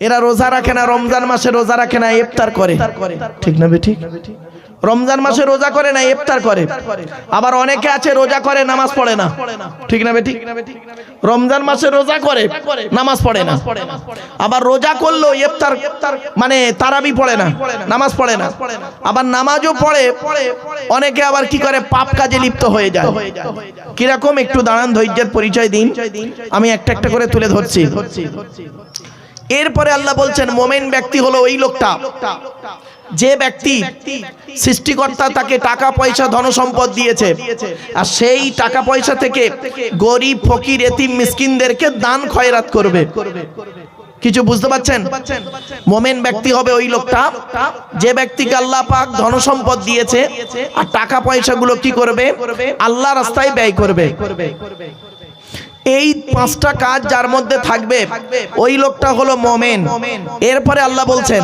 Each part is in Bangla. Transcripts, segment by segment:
এরা রোজা রাখে না, রমজান মাসে রোজা রাখে না, ইফতার করে। ঠিক না ঠিক রমজান মাসে রোজা করে না, ইফতার করে। আবার অনেকে আছে, রোজা করে, নামাজ পড়ে না। ঠিক না ঠিক রমজান মাসে রোজা করে, নামাজ পড়ে না। আবার রোজা করল ইফতার মানে তারাবি পড়ে না, নামাজ পড়ে না। আবার নামাজও পড়ে, অনেকে আবার কি করে, পাপ কাজে লিপ্ত হয়ে যায়। কীরকম? একটু দাঁড়ান, ধৈর্যের পরিচয় দিন। আমি একটা একটা করে তুলে ধরছি। এরপরে আল্লাহ বলছেন, মোমেন ব্যক্তি হলো ওই লোকটা। যে ব্যক্তি সৃষ্টিকর্তা তাকে টাকা, পয়সা, ধন সম্পদ দিয়েছে আর সেই টাকা, পয়সা থেকে গরিব, ফকির, এতিম, মিসকিনদেরকে দান, খয়রাত করবে। কিছু বুঝতে পারছেন? মোমেন ব্যক্তি হবে ওই লোকটা যে ব্যক্তিকে আল্লাহ পাক ধন সম্পদ দিয়েছে আর টাকা, পয়সাগুলো কি করবে? আল্লাহ রাস্তায় ব্যয় করবে। এই পাঁচটা কাজ যার মধ্যে থাকবে, ওই লোকটা হলো মোমেন। এরপরে আল্লাহ বলছেন,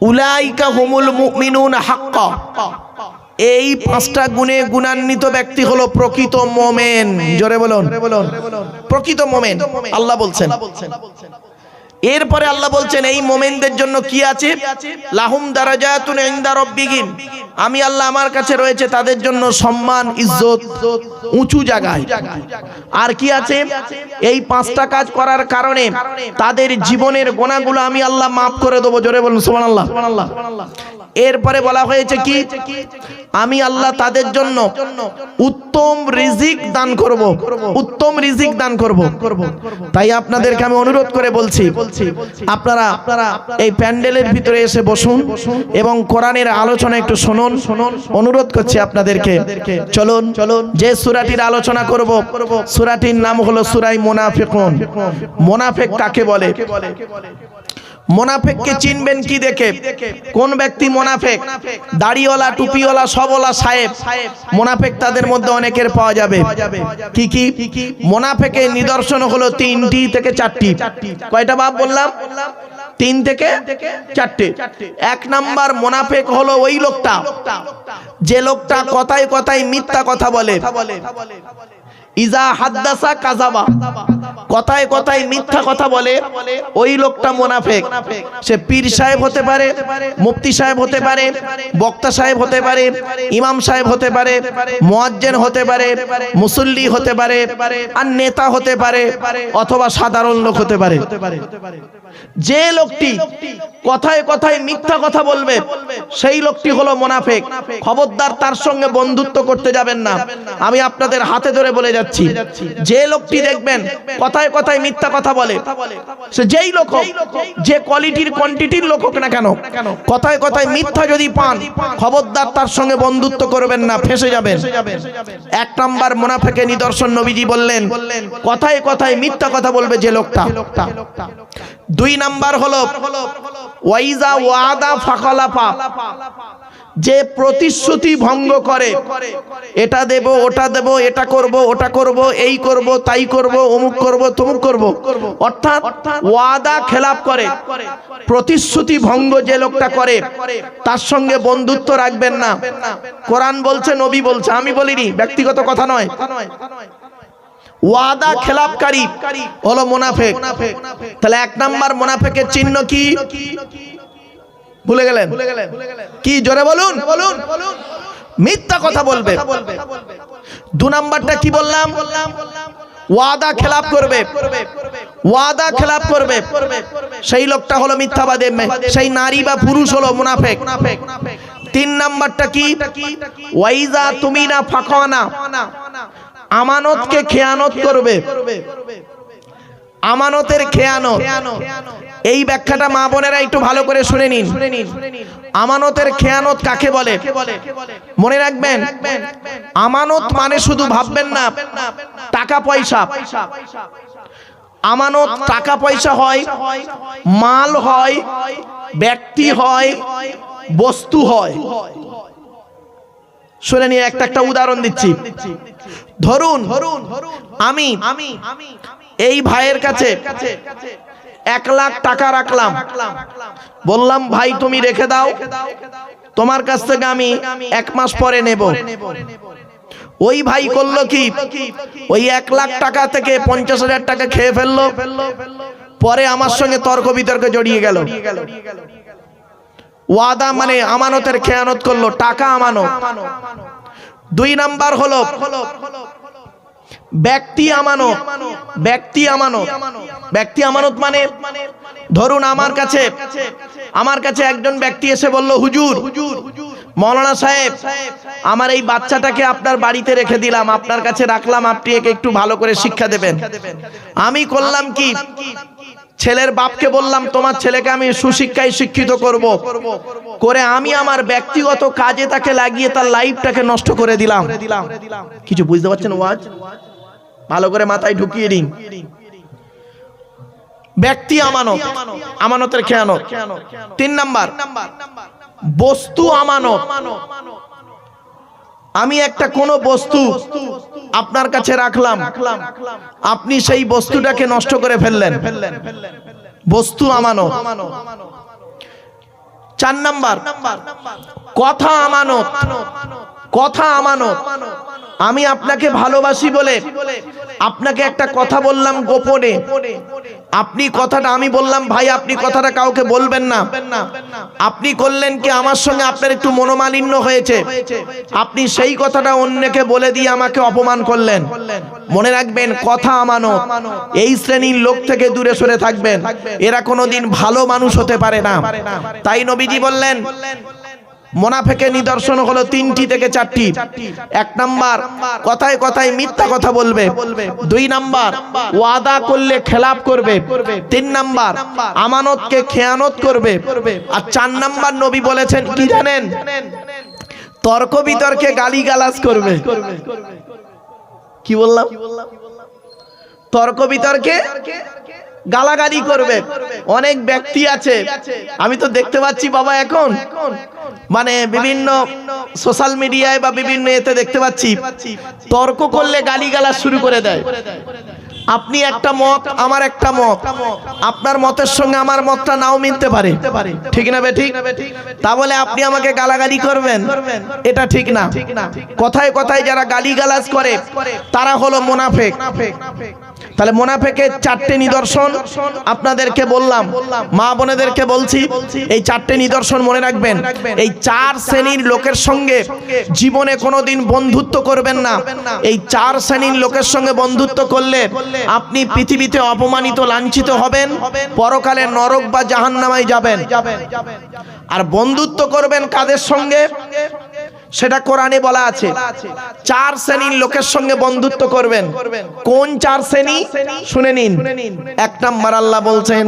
উলাইকা হুমুল মুমিনুন হাক্কা। এই পাঁচটা গুণে গুণান্বিত ব্যক্তি হলো প্রকৃত মোমেন। জোরে বলুন। প্রকৃত মোমেন। আল্লাহ বলছেন। এরপরে আল্লাহ বলছেন, এই মোমেনদের জন্য কি আছে? লাহুম দারাজাতুন ইনদা রাব্বিহিম। আমি আল্লাহ আমার কাছে রয়েছে, তাদের জন্য সম্মান, ইজ্জত, উঁচু জায়গায়। আর কি আছে? এই পাঁচটা কাজ করার কারণে তাদের জীবনের গোনাগুলো আমি আল্লাহ মাফ করে দেবো। জোরে বলুন, সুবহানাল্লাহ। এরপরে বলা হয়েছে কি? আমি আল্লাহ তাদের জন্য উত্তম রিজিক দান করব উত্তম রিজিক দান করব। তাই আপনাদেরকে আমি অনুরোধ করে বলছি আপনারা এই প্যান্ডেলের ভিতরে এসে বসুন এবং কোরআনের আলোচনা একটু শুনুন। অনুরোধ করছি আপনাদেরকে চলুন চলুন। যে সুরাটির আলোচনা করব সুরাটির নাম হলো সুরাই মোনাফেকুন। মোনাফেক কাকে বলে? মোনাফেককে চিনবেন কি দেখে? কোন ব্যক্তি মোনাফেক? দাড়িওয়ালা টুপিওয়ালা সবওয়ালা সাহেব। মোনাফেক তাদের মধ্যে অনেকের পাওয়া যাবে। কি কি? মোনাফেকের নিদর্শন হলো তিনটি থেকে চারটি। কয়টা বাপ বললাম? তিন থেকে চারটে। এক নাম্বার মোনাফেক হলো ওই লোকটা। যে লোকটা কথায় কথায় মিথ্যা কথা বলে। ইজা হাদ্দাসা কাজাবা কথায় কথায় মিথ্যা কথা বলে, ওই লোকটা মোনাফেক। সে পীর সাহেব হতে পারে, মুফতি সাহেব হতে পারে, বক্তা সাহেব হতে পারে, ইমাম সাহেব হতে পারে, মুয়াজ্জেন হতে পারে, মুসল্লি হতে পারে, আর নেতা হতে পারে, অথবা সাধারণ লোক হতে পারে। যে লোকটি কথায় কথায় মিথ্যা কথা বলবে, সেই লোকটি হলো মোনাফেক। খবরদার তার সঙ্গে বন্ধুত্ব করতে যাবেন না। আমি আপনাদের হাতে ধরে বলে যাচ্ছি। যে লোকটি দেখবেন কথায় কথায় মিথ্যা কথা বলে। সে যেই লোক যে কোয়ালিটির কোয়ান্টিটির লোক হোক না কেন, কথায় কথায় মিথ্যা যদি পান, খবরদার তার সঙ্গে বন্ধুত্ব করবেন না, ফেসে যাবেন। এক নাম্বার মোনাফেকে নিদর্শন নবীজি বললেন, কথায় কথায় মিথ্যা কথা বলবে যে লোকটা। দুই নাম্বার হলো, ওয়াইজা ওয়াদা ফাকলাফা যে প্রতিশ্রুতি ভঙ্গ করে, এটা দেব, ওটা দেব, এটা করব, ওটা করব, এই করব, তাই করব, অমুক করব, তমুক করব। অর্থাৎ ওয়াদা খেলাপ করে। প্রতিশ্রুতি ভঙ্গ যে লোকটা করে, তার সঙ্গে বন্ধুত্ব রাখবেন না। কোরআন বলছে, নবী বলছে, আমি বলিনি, ব্যক্তিগত কথা নয়। ওয়াদা খেলাপকারী, হলো মোনাফেক। তাহলে এক নাম্বার মোনাফেকের চিহ্ন কি? ভুলে গেলেন? কি জোরে বলুন? বলুন। মিথ্যা কথা বলবে। দু নাম্বারটা কি বললাম? ওয়াদা খেলাপ করবে। ওয়াদা খেলাপ করবে। সেই লোকটা হলো মিথ্যাবাদী সেই নারী বা পুরুষ হলো মুনাফেক। তিন নাম্বারটা কি? ওয়াইজা তুমি না ফাঁকানা আমানতকে খেয়ানত করবে। আমানতের খেয়ানত। এই ব্যাখ্যাটা মা বোনেরা একটু ভালো করে শুনে নিন। আমানতের খেয়ানত কাকে বলে? মনে রাখবেন, আমানত মানে শুধু ভাববেন না, টাকা পয়সা। আমানত টাকা পয়সা হয়, মাল হয়, ব্যক্তি হয়, বস্তু হয়। শুনে নিয়ে একটা একটা উদাহরণ দিচ্ছি। ধরুন, আমি এই ভাইয়ের কাছে এক লাখ টাকা রাখলাম। বললাম, ভাই, তুমি রেখে দাও। তোমার কাছ থেকে আমি এক মাস পরে নেব। ওই ভাই করল কি? ওই এক লাখ টাকা থেকে পঞ্চাশ হাজার টাকা খেয়ে ফেলল। পরে আমার সঙ্গে তর্ক বিতর্কে জড়িয়ে গেল। ওয়াদা মানে আমানতের খেয়ানত করল, টাকা আমানত। দুই নাম্বার হলো ব্যক্তি আমানত ব্যক্তি আমানত। ব্যক্তি আমানত মানে ধরুন আমার কাছে আমার কাছে একজন ব্যক্তি এসে বলল, হুজুর, মৌলানা সাহেব, আমার এই বাচ্চাটাকে আপনার বাড়িতে রেখে দিলাম, আপনার কাছে রাখলাম, আপনি একে একটু ভালো করে শিক্ষা দেবেন। আমি করলাম কি? ছেলের বাপকে বললাম, তোমার ছেলেকে আমি সুশিক্ষায় শিক্ষিত করব। করে আমি আমার ব্যক্তিগত কাজে তাকে লাগিয়ে তার লাইফটাকে নষ্ট করে দিলাম। কিছু বুঝতে পারছেন ওয়াজ? ভালো করে মাথায় ঢুকিয়ে দিন। ব্যক্তি আমানত, আমানতের খেয়ানত। তিন নাম্বার, বস্তু আমানত। আমি একটা কোনো বস্তু আপনার কাছে রাখলাম, আপনি সেই বস্তুটাকে নষ্ট করে ফেললেন। বস্তু আমানত। চার নাম্বার, কথা আমানত কথা আমানত। আমি আপনাকে ভালোবাসি বলে আপনাকে একটা কথা বললাম গোপনে। আপনি কথাটা আমি বললাম ভাই আপনি কথাটা কাউকে বলবেন না। আপনি করলেন কি আমার সঙ্গে আপনার একটু মনোমালিন্য হয়েছে? আপনি সেই কথাটা অন্যকে বলে দিয়ে আমাকে অপমান করলেন। মনে রাখবেন কথা আমানো। এই শ্রেণির লোক থেকে দূরে সরে থাকবেন। এরা কোনোদিন ভালো মানুষ হতে পারে না। তাই নবীজি বললেন মোনাফেকের নিদর্শন হলো তিনটি থেকে চারটি। এক নাম্বার, কথায় কথায় মিথ্যা কথা বলবে। দুই নাম্বার, ওয়াদা করলে খেলাপ করবে। তিন নাম্বার, আমানতকে খেয়ানত করবে। আর চার নাম্বার, নবী বলেছেন, কি জানেন? তর্ক বিতর্কে গালি গালাজ করবে। কি বললাম? তর্ক বিতর্কে গালাগালি করবে। অনেক ব্যক্তি আছে। আমি তো দেখতে পাচ্ছি বাবা এখন। মানে বিভিন্ন সোশ্যাল মিডিয়ায় বা বিভিন্ন এতে দেখতে পাচ্ছি। তর্ক করলে গালিগালাজ শুরু করে দেয়। আপনি একটা মত আমার একটা মত। আপনার মতের সঙ্গে আমার মতটা নাও মিলতে পারে। ঠিক না বে ঠিক? তা বলে আপনি আমাকে গালাগালি করবেন। এটা ঠিক না। কথায় কথায় যারা গালিগালাজ করে তারা হলো মুনাফেক। তাহলে মোনাফেকের চারটে নিদর্শন আপনাদেরকে বললাম, মা বোনেদেরকে বলছি, এই চারটে নিদর্শন মনে রাখবেন। এই চার শ্রেণির লোকের সঙ্গে জীবনে কোনোদিন বন্ধুত্ব করবেন না। এই চার শ্রেণির লোকের সঙ্গে বন্ধুত্ব করলে আপনি পৃথিবীতে অপমানিত, লাঞ্ছিত হবেন, পরকালে নরক বা জাহান্নামায় যাবেন। আর বন্ধুত্ব করবেন কাদের সঙ্গে? সেটা কোরআনে বলা আছে চার শ্রেণীর লোকের সঙ্গে বন্ধুত্ব করবেন কোন চার শ্রেণী শুনে নিন এক নম্বর আল্লাহ বলছেন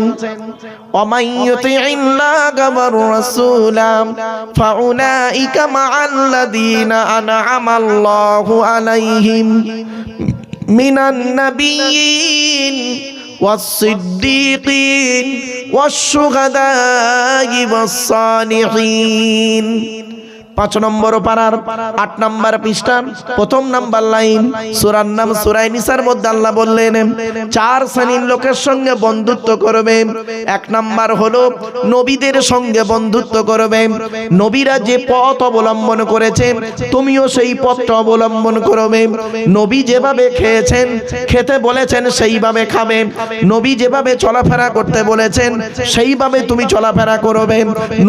মিনান নবীন والصديقين والشهداء والصالحين পাঁচ নম্বর পাড়ার আট নম্বর পৃষ্ঠা, প্রথম নাম্বার লাইন, সুরার নাম সুরাই নিসার মধ্যে আল্লাহ বললেন, চার শ্রেণির লোকের সঙ্গে বন্ধুত্ব করবে। এক নাম্বার হলো নবীদের সঙ্গে বন্ধুত্ব করবে। নবীরা যে পথ অবলম্বন করেছে, তুমিও সেই পথটা অবলম্বন করবে। নবী যেভাবে খেয়েছেন, খেতে বলেছেন, সেইভাবে খাবে। নবী যেভাবে চলাফেরা করতে বলেছেন, সেইভাবে তুমি চলাফেরা করবে।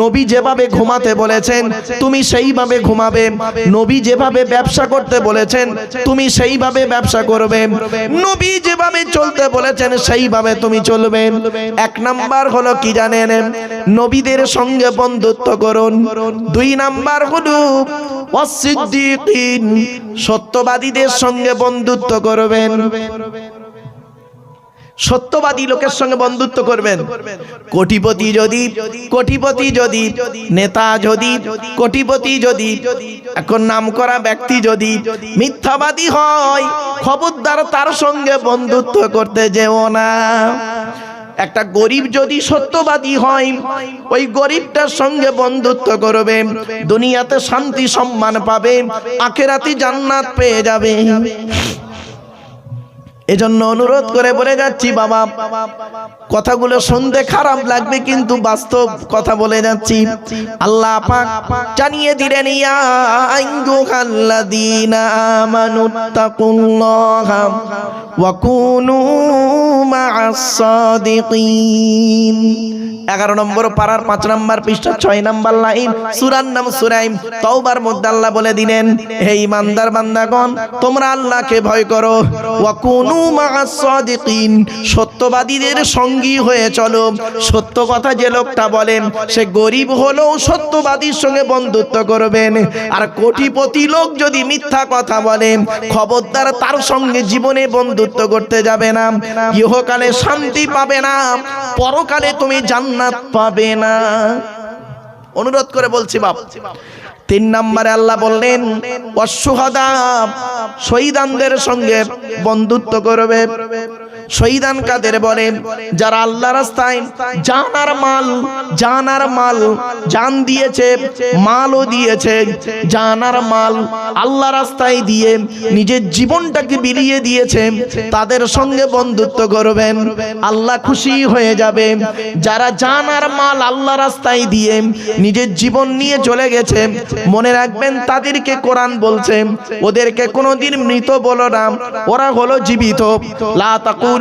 নবী যেভাবে ঘুমাতে বলেছেন, তুমি সেইভাবে ঘুমাবে। নবী যেভাবে ব্যবসা করতে বলেছেন, তুমি সেইভাবে ব্যবসা করবে। নবী যেভাবে চলতে বলেছেন, সেইভাবে তুমি চলবে। এক নাম্বার হলো কি জানেন? নবীদের সঙ্গে বন্ধুত্ব করুন। দুই নাম্বার হলো অসিদ্দিকিন, সত্যবাদীদের সঙ্গে বন্ধুত্ব করবেন। সত্যবাদী লোকের সঙ্গে বন্ধুত্ব করবেন। কোটিপতি যদি কোটিপতি যদি, নেতা যদি, কোটিপতি যদি, এখন নাম করা ব্যক্তি যদি মিথ্যাবাদী হয়, খবরদার তার সঙ্গে বন্ধুত্ব করতে যেও না। একটা গরিব যদি সত্যবাদী হয়, ওই গরিবটার সঙ্গে বন্ধুত্ব করবে, দুনিয়াতে শান্তি সম্মান পাবে, আখেরাতি জান্নাত পেয়ে যাবে। এজন্য অনুরোধ করে বলে যাচ্ছি, বাবা, কথাগুলো শুনতে খারাপ লাগবে, কিন্তু বাস্তব কথা বলে যাচ্ছি। আল্লাহ পাক জানিয়ে দিলেন, ইয়া আমানুত্তাকুল্লাহা ওয়া কুনু মা'আস নম্বর পাড়ার পাঁচ নম্বর পৃষ্ঠা ছয় নম্বর লাইন, সুরার নাম সুরাইম, তওবার মধ্যে আল্লাহ বলে দিলেন, হে ইমানদার বান্দাগণ, তোমরা আল্লাহকে ভয় করো। ওয়া কুনু সত্যবাদীদের সঙ্গী হয়ে চলো। সত্য কথা যে লোকটা বলেন, সে গরিব হলেও সত্যবাদীর সঙ্গে বন্ধুত্ব করবেন। আর কোটিপতি লোক যদি মিথ্যা কথা বলে, খবরদার তার সঙ্গে জীবনে বন্ধুত্ব করতে যাবে না। ইহকালে শান্তি পাবে না, পরকালে তুমি জান্নাত পাবে না। অনুরোধ করে বলছি বাপ তিন নম্বরে আল্লাহ বললেন অশ্বহাদা শহীদানদের সঙ্গে বন্ধুত্ব করবে। শহীদান কাদের বলে? যারা আল্লাহ রাস্তায় জানার মাল জানার মাল, জান দিয়েছে, মালও দিয়েছে, জানার মাল আল্লাহ রাস্তায় দিয়ে নিজের জীবনটাকে বিলিয়ে দিয়েছে, তাদের সঙ্গে বন্ধুত্ব করবেন, আল্লাহ খুশি হয়ে যাবে। যারা জানার মাল আল্লাহ রাস্তায় দিয়ে নিজের জীবন নিয়ে চলে গেছে, মনে রাখবেন তাদেরকে কোরআন বলছে, ওদেরকে কোনোদিন মৃত বলো না, ওরা হলো জীবিত। লা তাকুলু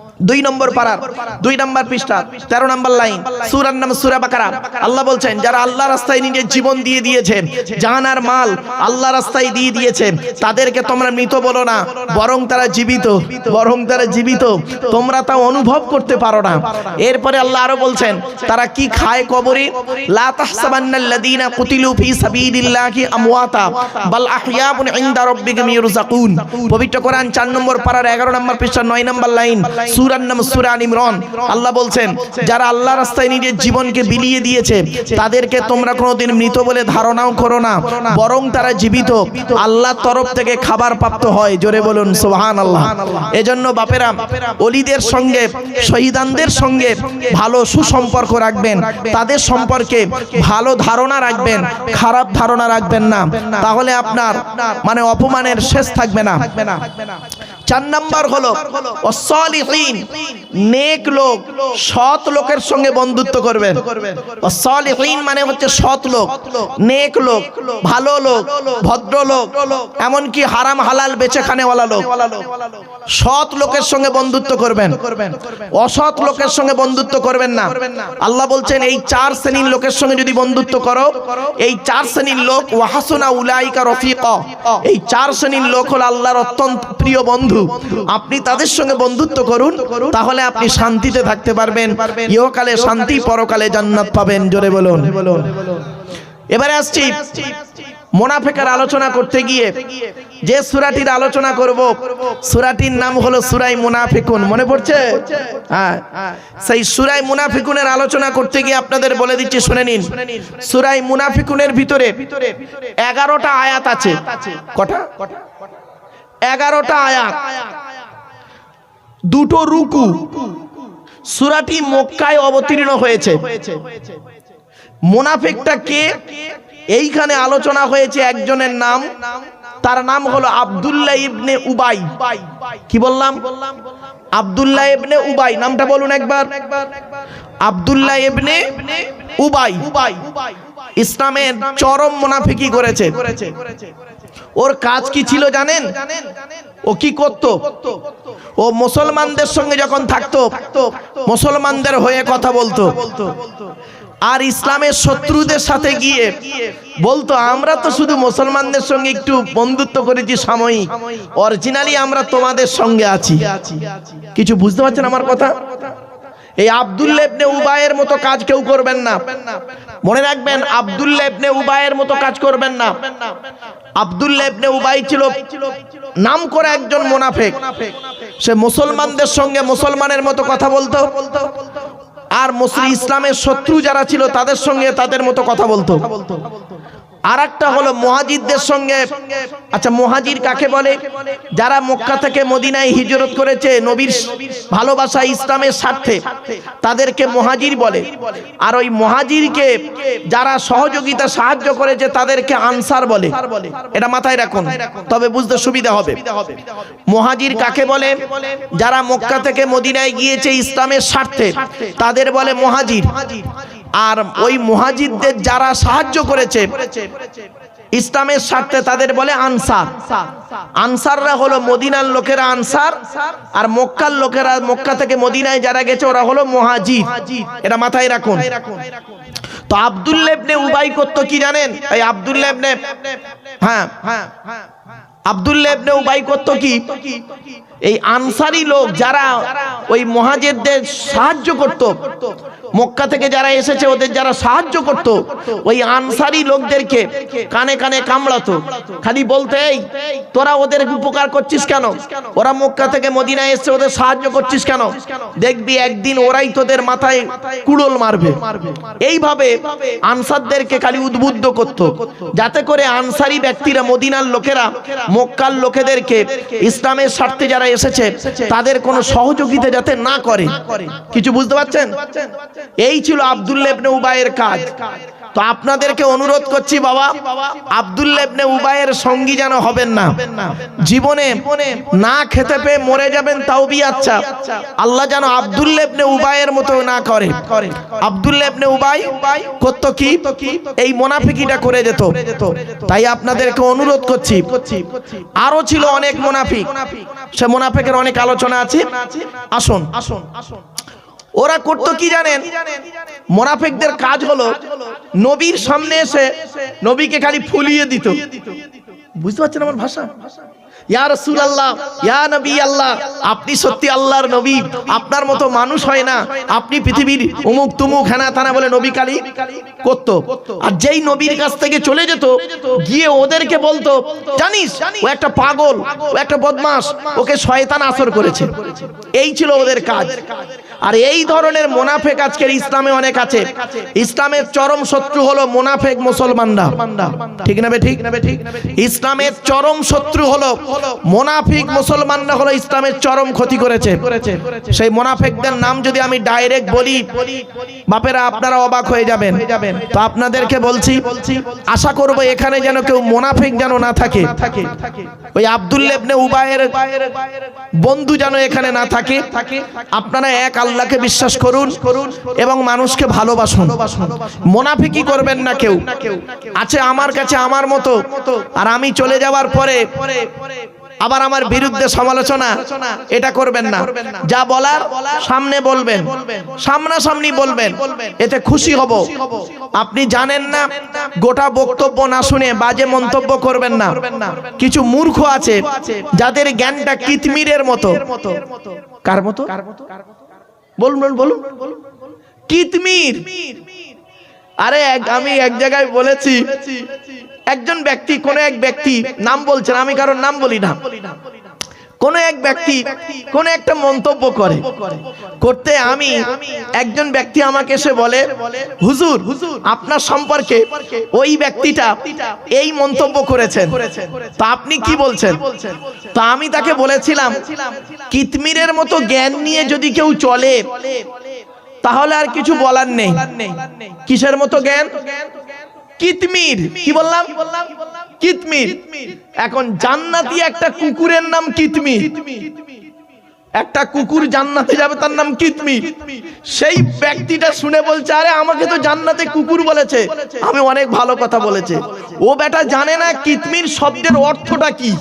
দুই নম্বর পারার দুই নম্বর পৃষ্ঠা, তেরো নম্বর লাইন, সুরার নাম সুরা বাকারা। আল্লাহ বলছেন, যারা আল্লাহ রাস্তায় নিজের জীবন দিয়ে দিয়েছে জাহানার মাল আল্লাহ রাস্তায় দিয়ে দিয়েছে তাদেরকে তোমরা মৃত বলো না, বরং তারা জীবিত, বরং তারা জীবিত, তোমরা তা অনুভব করতে পারো না। এরপরে আল্লাহ আরও বলছেন, তারা কি খায় কবরে? পবিত্র কোরআন 4 নম্বর পারার 11 নম্বর পৃষ্ঠা 9 নম্বর লাইন সূরার নাম সূরা আল ইমরান। আল্লাহ বলছেন, যারা আল্লাহ রাস্তায় নিজের জীবনকে বিলিয়ে দিয়েছে, তাদেরকে তোমরা কোনোদিন মৃত বলে ধারণাও করো না, বরং তারা জীবিত। আল্লাহর তরফ থেকে খাবার প্রাপ্ত হয়। জোরে বলুন সোহান আল্লাহ এজন্য বাপেরা অলিদের সঙ্গে, শহীদানদের সঙ্গে ভালো সুসম্পর্ক রাখবেন। তাদের সম্পর্কে ভালো ধারণা রাখবেন, খারাপ ধারণা রাখবেন না। তাহলে আপনার মানে অপমানের শেষ থাকবে না। চার নাম্বার হলো, অসলিহীন, নেক লোক সৎ লোকের সঙ্গে বন্ধুত্ব করবেন। অসলিহীন মানে হচ্ছে সৎ লোক, নেক লোক, ভালো লোক, ভদ্র লোক, এমনকি হারাম হালাল বেচে খানেওয়ালা লোক। সৎ লোকের সঙ্গে বন্ধুত্ব করবেন। অসৎ লোকের সঙ্গে বন্ধুত্ব করবেন না। আল্লাহ বলছেন, এই চার শ্রেণির লোকের সঙ্গে যদি বন্ধুত্ব করো, এই চার শ্রেণির লোক, ওয়াহাসুনা উলাইকা রফিক। এই চার শ্রেণির লোক হল আল্লাহর অত্যন্ত প্রিয় বন্ধু। আপনি তাদের সঙ্গে বন্ধুত্ব করুন, তাহলে আপনি শান্তিতে থাকতে পারবেন। ইহকালে শান্তি, পরকালে জান্নাত পাবেন। জোরে বলুন। এবারে আসছি মোনাফেকার আলোচনা করতে গিয়ে, যে সুরাটির আলোচনা করব, সুরাটির নাম হলো সুরাই মুনাফিকুন। মনে পড়ছে? হ্যাঁ। সেই সুরাই মুনাফিকুনের আলোচনা করতে গিয়ে আপনাদের বলে দিচ্ছি, শুনে নিন। সুরাই মুনাফিকুনের ভিতরে এগারোটা আয়াত আছে। কটা? এগারোটা আয়াত। দুটো রুকু। সুরাটি মক্কায় অবতীর্ণ হয়েছে। মোনাফেকটা কে? এইখানে আলোচনা হয়েছে একজনের নাম। তার নাম হলো আব্দুল্লাহ ইবনে উবাই। কি বললাম? আব্দুল্লাহ ইবনে উবাই। নামটা বলুন একবার। আব্দুল্লাহ ইবনে উবাই। ইসলামের চরম মুনাফিকি করেছে। ওর কাজ কি ছিল জানেন? ও কি করত? ও মুসলমানদের সঙ্গে যখন থাকতো, মুসলমানদের হয়ে কথা বলতো। আর ইসলামের শত্রুদের সাথে গিয়ে বলতো, আমরা তো শুধু মুসলমানদের সঙ্গে একটু বন্ধুত্ব করেছি সাময়িক। অরিজিনালি আমরা তোমাদের সঙ্গে আছি। কিছু বুঝতে পারছেন আমার কথা? এই আব্দুল্লাহ ইবনে উবায়ের মতো কাজ কেউ করবেন না। মনে রাখবেন আব্দুল্লাহ ইবনে উবায়ের মতো কাজ করবেন না। আব্দুল্লাহ ইবনে উবাই ছিল নাম করে একজন মুনাফিক। সে মুসলমানদের সঙ্গে মুসলমানের মতো কথা বলতো। আর মুসলিম ইসলামের শত্রু যারা ছিল তাদের সঙ্গে তাদের মতো কথা বলতো। আর একটা হলো মহাজিদদের সঙ্গে আচ্ছা মহাজির কাকে বলে? যারা মক্কা থেকে মদিনায় হিজরত করেছে নবীর ভালোবাসা ইসলামের স্বার্থে তাদেরকে মহাজির বলে। আর ওই মহাজিরকে যারা সহযোগিতা সাহায্য করেছে তাদেরকে আনসার বলে। এটা মাথায় রাখুন। তবে বুঝতে সুবিধা হবে। মহাজির কাকে বলে? যারা মক্কা থেকে মদিনায় গিয়েছে ইসলামের স্বার্থে তাদের বলে মহাজির। আর ওই মহাজিদদের যারা সাহায্য করেছে, ইসলামের স্বার্থে তাদের বলে আনসার। আনসাররা হলো মদিনার লোকেরা আনসার, আর মক্কার লোকেরা, মক্কা থেকে মদিনায় যারা গেছে ওরা হলো মহাজিদ। এটা মাথায় রাখুন। তো আব্দুল্লেবনে উবাই করতো কি জানেন? এই আব্দুল্লেবনে হ্যাঁ। হ্যাঁ আব্দুল্লেবনে উবাই করতো কি? এই আনসারি লোক যারা ওই মহাজেরদের সাহায্য করত, মক্কা থেকে যারা এসেছে ওদের যারা সাহায্য করত, ওই আনসারি লোকদেরকে কানে কানে কামড়াতো। খালি বলতে, এই, তোরা ওদের উপকার করছিস কেন? ওরা মক্কা থেকে মদিনায় এসছে, ওদের সাহায্য করছিস কেন? দেখবি একদিন ওরাই তোদের মাথায় কুড়োল মারবে। এইভাবে আনসারদেরকে খালি উদ্বুদ্ধ করত, যাতে করে আনসারি ব্যক্তিরা, মদিনার লোকেরা, মক্কার লোকেদেরকে ইসলামের স্বার্থে যারা এসেছে তাদের কোনো সহযোগিতা যাতে না করে। কিছু বুঝতে পারছেন? এই ছিল আবদুল্লেবনে উবায়ের কাজ। তো আপনাদেরকে অনুরোধ করছি বাবা আব্দুল্লেবনে উবায়ের সঙ্গী যেন হবেন না। জীবনে না খেতে পেয়ে মরে যাবেন তাও বি আচ্ছা। আল্লাহ যেন আব্দুল্লেবনে উবায়ের মতো না করে। আব্দুল্লেবনে উবাই করতো কি? এই মোনাফিকিটা করে যেত। তাই আপনাদেরকে অনুরোধ করছি। আরও ছিল অনেক মোনাফিক। সে মোনাফিকের অনেক আলোচনা আছে। আসুন আসুন আসুন। ওরা করত কি জানেন? মোনাফেকদের কাজ হলো নবীর সামনে এসে নবীকে খালি ফুলিয়ে দিত। বুঝতে পারছেন আমার ভাষা? চলে যেত, গিয়ে ওদেরকে বলতো, জানিস, ও একটা পাগল, ও একটা বদমাস ওকে শয়তান আসর করেছে। এই ছিল ওদের কাজ। আর এই ধরনের মোনাফেক আজকের ইসলামে অনেক আছে। ইসলামের চরম শত্রু হলো মোনাফেক মুসলমানরা। ঠিক না বে ঠিক? ইসলামের চরম শত্রু হলো মোনাফিক মুসলমানরা হলো ইসলামের চরম ক্ষতি করেছে। সেই মোনাফিকদের নাম যদি আমি ডাইরেক্ট বলি বাপেরা আপনারা অবাক হয়ে যাবেন। তো আপনাদেরকে বলছি আশা করব এখানে যেন কেউ মোনাফিক যেন না থাকে। ওই আব্দুল্লেবনে উবায়ের বন্ধু যেন এখানে না থাকে। আপনারা এক আল্লাহকে বিশ্বাস করুন এবং মানুষকে ভালোবাসুন। মোনাফিকি করবেন না কেউ। আছে আমার কাছে আমার মতো। আর আমি চলে যাওয়ার পরে আবার আমার বিরুদ্ধে সমালোচনা এটা করবেন না। যা বলার সামনে বলবেন। সামনাসামনি বলবেন। এতে খুশি হব। আপনি জানেন না গোটা বক্তব্য না শুনে বাজে মন্তব্য করবেন না। কিছু মূর্খ আছে যাদের জ্ঞানটা কিতমিরের মতো। কার মতো? বলুন বলুন বলুন। কিতমির। আরে আমি এক জায়গায় বলেছি। একজন ব্যক্তি, কোন এক ব্যক্তি নাম বলছেন আমি কারোর নাম বলি না। কোন এক ব্যক্তি কোন একটা মন্তব্য করে। করতে আমি একজন ব্যক্তি আমাকে এসে বলে, হুজুর, আপনার সম্পর্কে ওই ব্যক্তিটা এই মন্তব্য করেছেন। তা আপনি কি বলছেন? তা আমি তাকে বলেছিলাম, কিতমিরের মতো জ্ঞান নিয়ে যদি কেউ চলে, তাহলে আর কিছু বলার নেই। কিসের মতো জ্ঞান? কিতমির। কি বললাম? কিতমির। এখন জান্নাতি একটা কুকুরের নাম কিতমির। একটা কুকুর জান্নাতে যাবে, তার নাম কিতমির। সেই ব্যক্তিটা শুনে বলছে, আরে, আমাকে তো জান্নাতে কুকুর বলেছে। আমি অনেক ভালো কথা বলেছে। ও বেটা জানে না কিতমির শব্দের অর্থটা কি।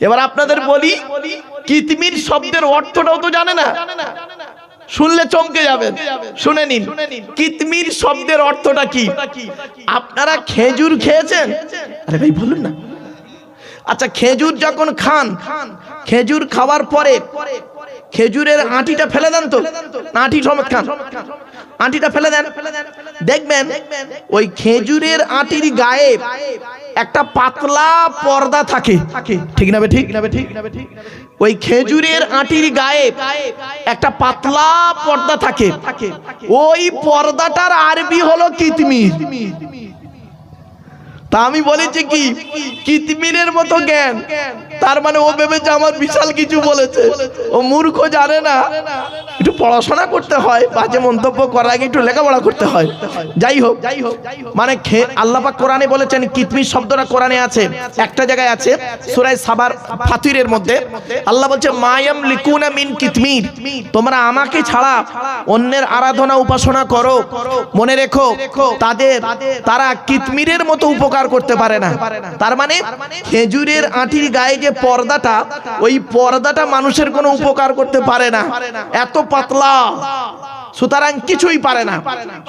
এবার আপনাদের বলি, কিতমির শব্দের অর্থটাও তো জানে না। শুনলে চমকে যাবেন শুনে নিন। কিতমির শব্দের অর্থটা কি? আপনারা খেজুর খেয়েছেন? আরে ভাই বলুন না। আচ্ছা খেজুর যখন খান খেজুর খাওয়ার পরে খেজুরের আঁটিটা ফেলে দেন তো। আঁটি খান আঁটিটা ফেলে দেন। দেখবেন ওই খেজুরের আঁটির গায়ে একটা পাতলা পর্দা থাকে। ঠিক না ঠিক না ঠিক? ওই খেজুরের আঁটির গায়ে একটা পাতলা পর্দা থাকে। ওই পর্দাটার আরবি হলো কিতমির। তা আমি বলেছি কি? কিতমিরের মতো জ্ঞান। তার মানে ও ভেবেছে আমার বিশাল কিছু বলেছে। ও মূর্খ জানে না। একটু পড়াশোনা করতে হয়, বাজে মন্তব্য করার আগে একটু লেখাপড়া করতে হয়। যাই হোক যাই হোক মানে খে আল্লাহ পাক কোরআনে বলেছেন, কিতমির শব্দটা কোরআনে আছে, একটা জায়গায় আছে সূরা সাবার ফাতিরের মধ্যে। আল্লাহ বলছে, মায়াম লিকুনা মিন কিতমির। তোমরা আমাকে ছাড়া অন্যের আরাধনা উপাসনা করো। মনে রেখো, তাদের, তারা কিতমিরের মতো উপকার করতে পারে না। তার মানে খেজুরের আঁটির গায়ে যে পর্দাটা, ওই পর্দাটা মানুষের কোনো উপকার করতে পারে না। এত পাতলা। সুতরাং কিছুই পারে না।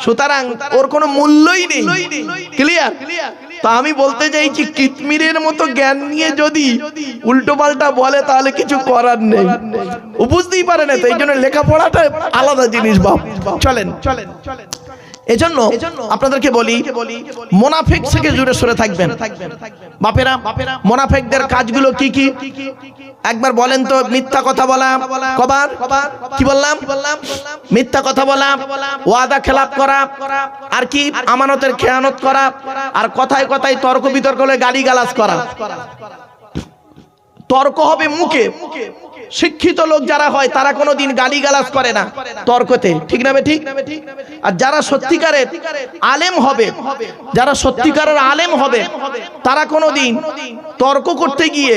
সুতরাং ওর কোনো মূল্যই নেই। ক্লিয়ার তো আমি বলতে চাইছি, কিতমিরের মতো জ্ঞান নিয়ে যদি উল্টো পাল্টা বলে, তাহলে কিছু করার নেই। বুঝতেই পারে না, তো এই জন্য লেখাপড়াটা আলাদা জিনিস বাপ। চলেন চলেন চলেন। এজন্য আপনাদেরকে বলি মোনাফেক থেকে জুড়ে সরে থাকবেন। বাপেরা মোনাফেকদের কাজগুলো কি কি? একবার বলেন তো মিথ্যা কথা বলা কবার? কি বললাম? মিথ্যা কথা বলা ওয়াদা খেলাপ করা। আর কি? আমানতের খেয়ানত করা। আর কথায় কথায় তর্ক বিতর্ক হলে গালি গালাজ করা। তর্ক হবে মুখে। শিক্ষিত লোক যারা হয়, তারা কোনোদিন গালি গালাজ করে না। তর্কতে, ঠিক না ঠিক? আর যারা সত্যিকারের আলেম হবে, যারা সত্যিকারের আলেম হবে, তারা কোনোদিন তর্ক করতে গিয়ে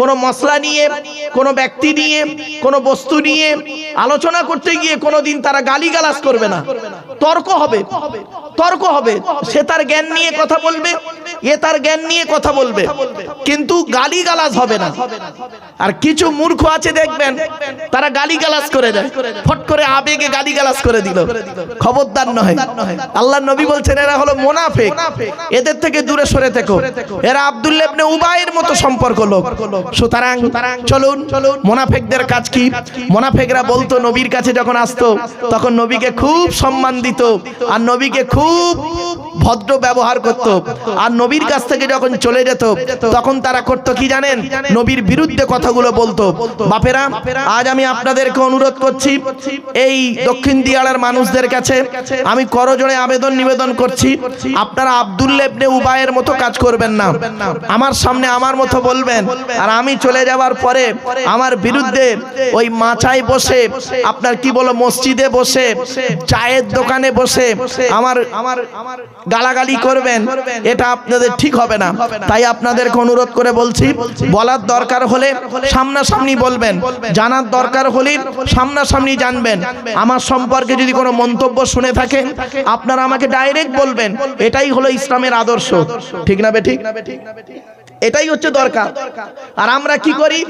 কোনো মশলা নিয়ে, কোনো ব্যক্তি নিয়ে, কোনো বস্তু নিয়ে আলোচনা করতে গিয়ে কোনোদিন তারা গালি গালাজ করবে না। তর্ক হবে তর্ক হবে। সে তার জ্ঞান নিয়ে কথা বলবে, এ তার জ্ঞান নিয়ে কথা বলবে। কিন্তু গালি গালাজ হবে না। আর কিছু মূর্খ আছে দেখবেন, তারা গালি গালাজ করে দেয়। ফট করে আবেগে গালি গালাজ করে দিল। খবরদার নয় আল্লাহ নবী বলছেন, এরা হলো মোনাফেক। এদের থেকে দূরে সরে থেকো। এরা আব্দুল্লাহ ইবনে উবাইয়ের মতো সম্পর্ক লোক। সুতরাং চলুন, মোনাফেকদের কাজ কি? মোনাফেকরা বলতো, নবীর কাছে যখন আসতো, তখন নবীকে খুব সম্মান দিত আর নবীকে খুব ভদ্র ব্যবহার করত। আর নবীর কাছ থেকে যখন চলে যেত, তখন তারা করতো কি জানেন? নবীর বিরুদ্ধে কথাগুলো বলতো। বাপেরা আজ আমি আপনাদেরকে অনুরোধ করছি, এই দক্ষিণ দিয়াড়ার মানুষদের কাছে আমি করজোড়ে আবেদন নিবেদন করছি, আপনারা আব্দুল্লেবনে উবায়ের মতো কাজ করবেন না। আমার সামনে আমার মতো বলবেন, আর আমি চলে যাওয়ার পরে আমার বিরুদ্ধে ওই মাচায় বসে, আপনার কি বলো, মসজিদে বসে, চায়ের দোকানে বসে আমার আমার গালাগালি করবেন, এটা আপনাদের ঠিক হবে না। তাই আপনাদেরকে অনুরোধ করে বলছি, বলার দরকার হলে সামনাসামনি বলবেন। জানার দরকার হলে সামনাসামনি জানবেন। আমার সম্পর্কে যদি কোনো মন্তব্য শুনে থাকেন আপনারা আমাকে ডাইরেক্ট বলবেন। এটাই হলো ইসলামের আদর্শ। ঠিক না বে ঠিক এটাই হচ্ছে দরকার। আর আমরা কি করি?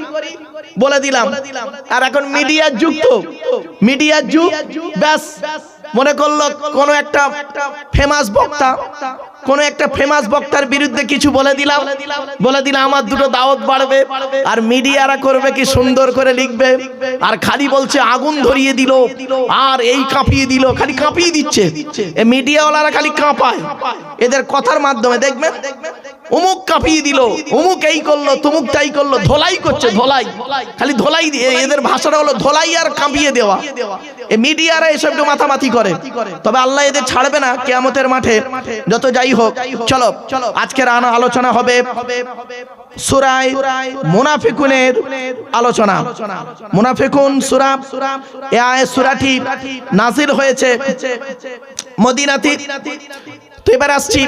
বলে দিলাম। আর এখন মিডিয়ার যুগ তো। মিডিয়ার যুগ ব্যাস। মনে করল কোনো একটা ফেমাস বক্তা কোন একটা ফেমাস বক্তার বিরুদ্ধে কিছু বলে দিলাম। বলে দিলাম। আমার দুটো দাওয়াত বাড়বে। আর মিডিয়ারা করবে কি সুন্দর করে লিখবে? আর খালি বলছে আগুন ধরিয়ে দিল। আর এই কাঁপিয়ে দিল। খালি কাঁপিয়ে দিচ্ছে। এ মিডিয়াওয়ালারা খালি কাঁপায়। এদের কথার মাধ্যমে দেখবেন? অমুক কাঁপিয়ে দিল, অমুক এই করল, তুমুক তাই করল, ধোলাই করছে, ধোলাই। খালি ধোলাই এদের ভাষাটা হলো ধোলাই আর কাঁপিয়ে দেওয়া। এ মিডিয়ারা এসব মাথামাথি করে। তবে আল্লাহ এদের ছাড়বে না কেয়ামতের মাঠে। যত যাই হোক, চলো আজকের আনা আলোচনা হবে মুনাফিকুনের আলোচনা। মুনাফিকুন সুরা, এ হয়েছে তো এবার আসছি।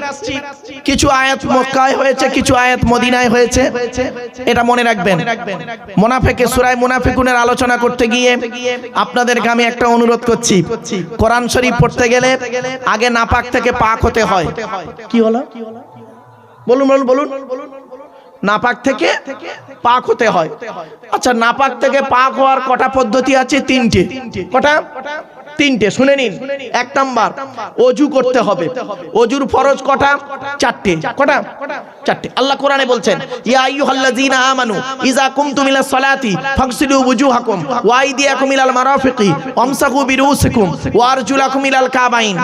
কিছু আয়াত মক্কায় হয়েছে, কিছু আয়াত মদিনায় হয়েছে। এটা মনে রাখবেন। মোনাফেকে সুরায় মুনাফিকুনের আলোচনা করতে গিয়ে আপনাদেরকে আমি একটা অনুরোধ করছি। কোরআন শরীফ পড়তে গেলে আগে নাপাক থেকে পাক হতে হয়। কি হলো? বলুন বলুন বলুন। নাপাক থেকে পাক হতে হয়। আচ্ছা নাপাক থেকে পাক হওয়ার কটা পদ্ধতি আছে? তিনটে। কটা? তিনটে শুনে নিন। এক নাম্বার অজু করতে হবে। অজুর ফরজ কটা? চারটে। কটা? চারটে। আল্লাহ কোরআনে বলছেন ইয়া আইয়ুহাল্লাযীনা আমানু ইযা কুমতুম ইলা সালাতি ফাগসিলু ওয়া আইদিয়াকুম ইলাল মারাফিকি ওয়ামসাহু বিরুসিকুম ওয়া আরজুলাকুম ইলাল কাবাইন